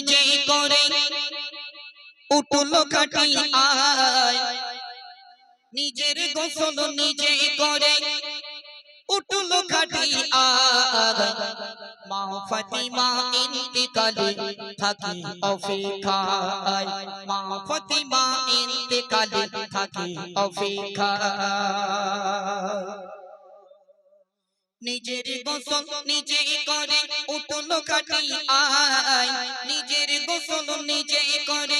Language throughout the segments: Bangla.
নিজে করে উঠল খাটি আয়, নিজের গোসল নিজে করে উঠল খাটি আয়। মা ফাতিমা ইন্তিকালে থাকি অপেক্ষায়। মা ফাতিমা ইন্তিকালে থাকি অপেক্ষায়। নিজের গোসল নিজে করে উঠল কাটি আয়। নিজের গোসল নিজে করে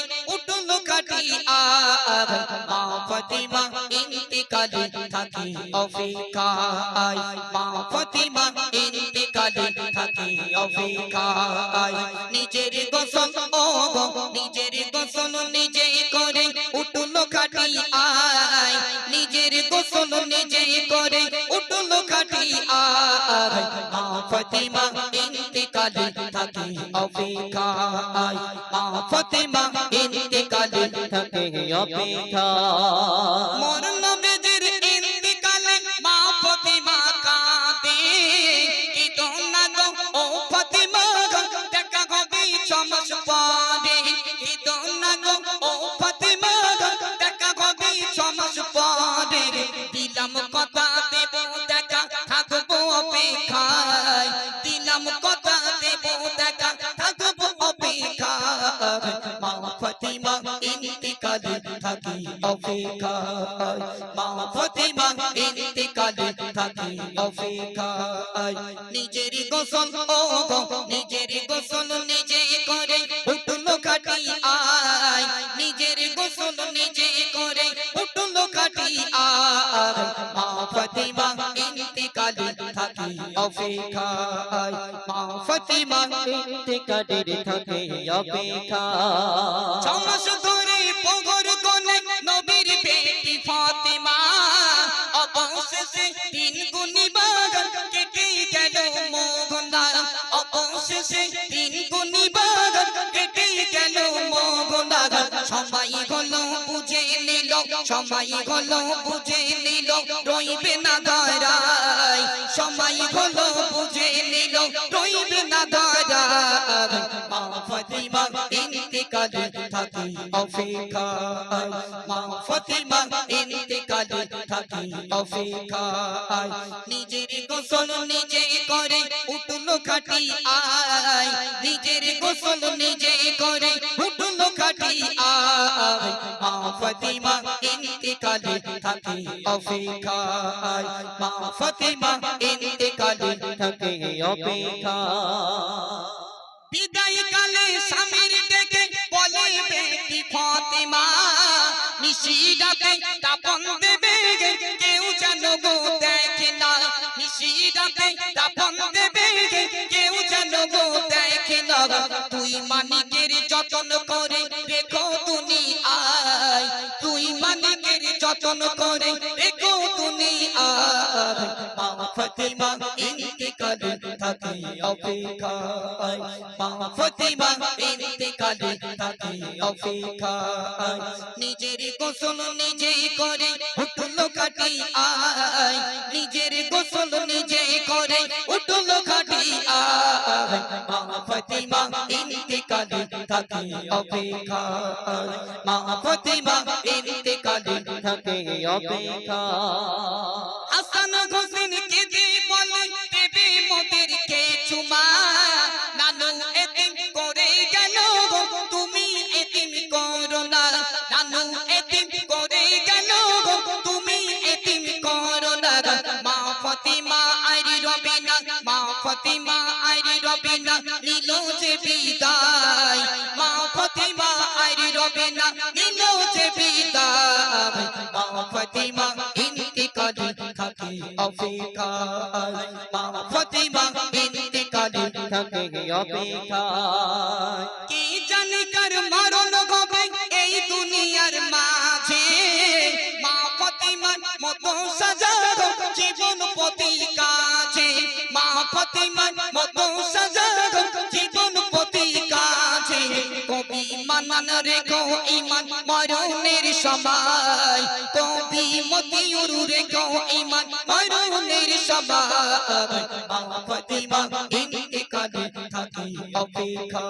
কাটি আয়। মা ফাতিমা ইন্তিকালে থাকি অপেক্ষায় মা ফাতিমা ইন্তিকালে থাকি অপেক্ষায় নিজের গোসল, ও নিজের গোসল নিজে করে কাটি আয়। নিজের গোসল নিজে অপেক্ষায় মা ফাতিমা ইন্তিকালে থাকে অপেক্ষা। মোর নবীজির ইন্তিকালে, মা ফাতিমা কাঁদে। কি দোনা গো, ও ফাতিমা দেখা হবে চমস পরে কি দোনা গো, ও ফাতিমা দেখা হবে চমস পরে দিলাম কথা ইন্তিকালে থাকি অপেক্ষায়। মা ফাতিমা ইন্তিকালে থাকি অপেক্ষায়। নিজের গোসল ও নিজের ফাতিমা ইন্তিকালে থাকি, অপেক্ষায় মা ফাতিমা ইন্তেকালের থাকে অপেক্ষা ছমাস ধরে পগর গনে নবীর বেটি ফাতেমা, অবশেষে তিন গুণী বাগান কেটে গেল মোহনা। অবশেষে তিন গুণী বাগান কেটে গেল মোহনা। সবাই হলো সবাই হলো বুঝে নিল, রইবে না দাঁড়ায়। সবাই হলো বুঝে নিল, রইবে না অপেক্ষায় নিজের গোসল নিজে করে, উঠল খাটি আয়। নিজের গোসল নিজে করে খাটি আয়। মা ফাতিমা থাকি অপেক্ষায় মা ফাতিমা ইন্তিকালে থাকে অপেক্ষা। বিদায় কালে স্বামীর ডেকে বলে, বেটি ফাতেমা, নিশিরাতে তাপন দেবে কেউ যেন গো দেখে না, নিশিরাতে তাপন দেবে কেউ যেন গো দেখে না, তুই মানিকের যতন করে যতন করে রেখো তুমি আয় মা ফাতিমা ইন্তিকালে থাকি অপেক্ষায়। মা ফাতিমা ইন্তিকালে থাকি অপেক্ষায়। নিজের গোসল নিজেই করে, উঠল ইন্তিকালে থাকে অপেক্ষা। মা ফাতিমা ইন্তিকালে থাকে অপেক্ষা রবে না নিল যে বিদায় মা ফতিমা ইন্তিকালে থাকি অপেক্ষায়। মা ফতিমা ইন্তিকালে থাকে অপেক্ষা কি জানি কার মরণ হবে এই দুনিয়ার মাঝে। মা ফতিমার মতো সাজাবো জীবন প্রতি কাজে। মা ফতিমার মতো মরণের সময় কবি মতিউর রেখো ইমান মরণের সময় মা ফতিমা ইন্তিকালে থাকি অপেক্ষা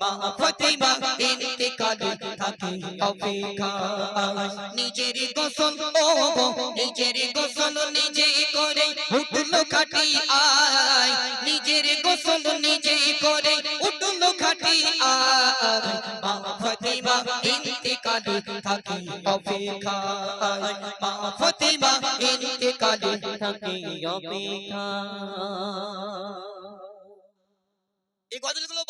মা ফতিমা ইন্তেকালে থাকে অপেক্ষা। নিজের গোসল ও গো নিজের গোসল নিজে করে, উঠল খাটি আয়। নিজের গোসল নিজে করে, উঠল খাটি আয়। ইন্তেকালে থাকে অপেক্ষা মা ফতিমা থাকে অপেক্ষা এই গজলগুলো